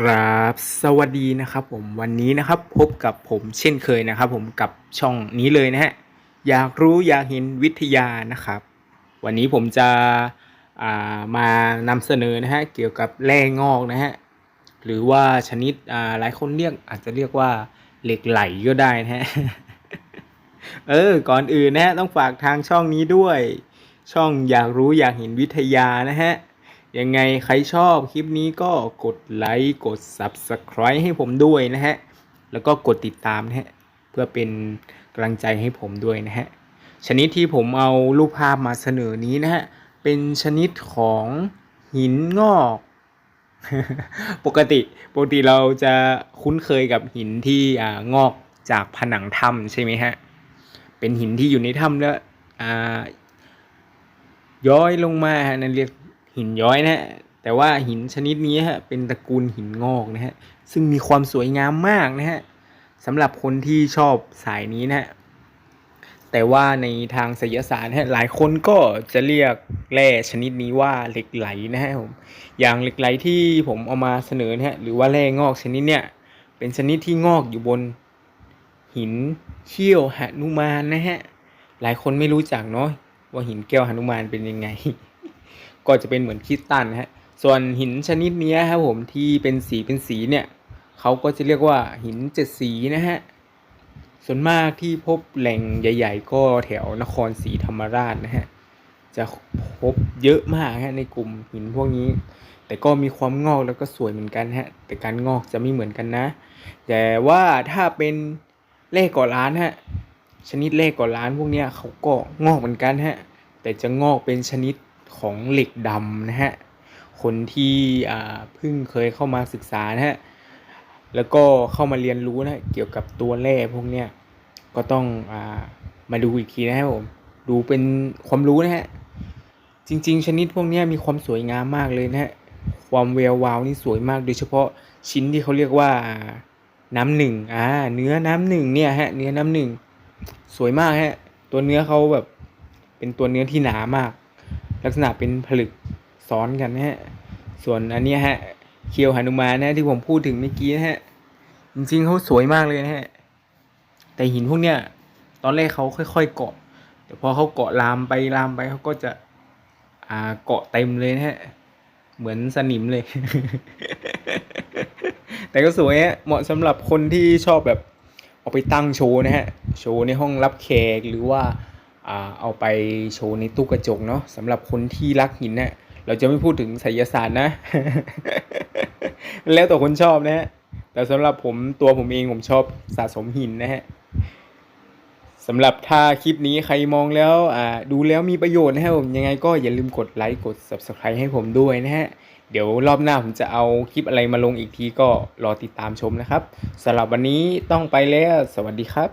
กราบสวัสดีนะครับผมวันนี้นะครับพบกับผมเช่นเคยนะครับ ผมกับช่องนี้เลยนะฮะอยากรู้อยากเห็นวิทยานะครับ วันนี้ผมจะามานำเสนอนะฮะเกี่ยวกับแร่งอกนะฮะหรือว่าชนิดหลายคนเรียกอาจจะเรียกว่าเหล็กไหลก็ได้นะฮะเออก่อนอื่นนะฮะต้องฝากทางช่องนี้ด้วย ช่องอยากรู้อยากเห็นวิทยานะฮะ ยังไงใครชอบคลิปนี้ก็กดไลค์กด Subscribe ให้ผมด้วยนะฮะ แล้วก็กดติดตามนะฮะ เพื่อเป็นกำลังใจให้ผมด้วยนะฮะ ชนิดที่ผมเอารูปภาพมาเสนอนี้นะฮะ เป็นชนิดของหินงอก ปกติปกติเราจะคุ้นเคยกับหินที่อ่างอกจากผนังถ้ำใช่ไหมฮะ เป็นหินที่อยู่ในถ้ำแล้วอ่าย้อยลงมาฮะนั่นเรียก หินย้อยนะฮะแต่ว่าหินชนิดนี้ฮะเป็นตระกูลหินงอกนะฮะซึ่งมีความสวยงามมากนะฮะสำหรับคนที่ชอบสายนี้นะฮะแต่ว่าในทางศิลศาสตร์นะฮะหลายคนก็จะเรียกแร่ชนิดนี้ว่าเหล็กไหลนะฮะผมอย่างเหล็กไหลที่ผมเอามาเสนอนะฮะหรือว่าแร่งอกชนิดเนี้ยเป็นชนิดที่งอกอยู่บนหินเขี้ยวหนุมานนะฮะหลายคนไม่รู้จักเนาะว่าหินแก้วหนุมานเป็นยังไง ก็จะเป็นเหมือนคริสตัลนะฮะส่วนหินชนิดเนี้ยครับผมที่เป็นสีเป็นสีเนี่ยเขาก็จะเรียกว่าหินเจ็ดสีนะฮะส่วนมากที่พบแหล่งใหญ่ ๆ ก็แถวนครศรีธรรมราชนะฮะจะพบเยอะมากฮะในกลุ่มหินพวกนี้ แต่ก็มีความงอกแล้วก็สวยเหมือนกันฮะแต่การงอกจะไม่เหมือนกันนะ แต่ว่าถ้าเป็นเลขก่อล้านฮะชนิดเลขก่อล้านพวกเนี้ยเขาก็งอกเหมือนกันฮะแต่จะงอกเป็นชนิด ของเหล็กดำนะฮะ คนที่เพิ่งเคยเข้ามาศึกษานะฮะ แล้วก็เข้ามาเรียนรู้นะเกี่ยวกับตัวแร่พวกเนี้ย ก็ต้องอามาดูอีกทีนะครับผม ดูเป็นความรู้นะฮะ จริง ๆ ชนิดพวกนี้มีความสวยงามมากเลยนะฮะ ความแวววาวนี่สวยมาก โดยเฉพาะชิ้นที่เขาเรียกว่าน้ำหนึ่งอ่า เนื้อน้ำหนึ่งเนี่ยฮะ เนื้อน้ำหนึ่งสวยมากฮะ ตัวเนื้อเขาแบบเป็นตัวเนื้อที่หนามาก ลักษณะเป็นผลึกซ้อนกันนะฮะ ส่วนอันนี้ฮะเคียวหนุมานนะที่ผมพูดถึงเมื่อกี้นะฮะ จริงๆเขาสวยมากเลยนะฮะ แต่หินพวกเนี้ยตอนแรกเขาค่อยๆเกาะแต่พอเขาเกาะลามไปลามไปเขาก็จะอ่าเกาะเต็มเลยนะฮะ เหมือนสนิมเลย แต่ก็สวยฮะเหมาะสำหรับคนที่ชอบแบบเอาไปตั้งโชว์นะฮะ โชว์ในห้องรับแขกหรือว่า เอาไปโชว์ในตู้กระจกเนาะสำหรับคนที่รักหินเนี่ยเราจะไม่พูดถึงไสยศาสตร์นะ แล้วแต่คนชอบนะฮะแต่สำหรับผมตัวผมเองผมชอบสะสมหินนะฮะสำหรับถ้าคลิปนี้ใครมองแล้วดูแล้วมีประโยชน์นะครับผมยังไงก็อย่าลืมกดไลค์กด Subscribe ให้ผมด้วยนะฮะ เดี๋ยวรอบหน้าผมจะเอาคลิปอะไรมาลงอีกทีก็รอติดตามชมนะครับสำหรับวันนี้ต้องไปแล้ว สวัสดีครับ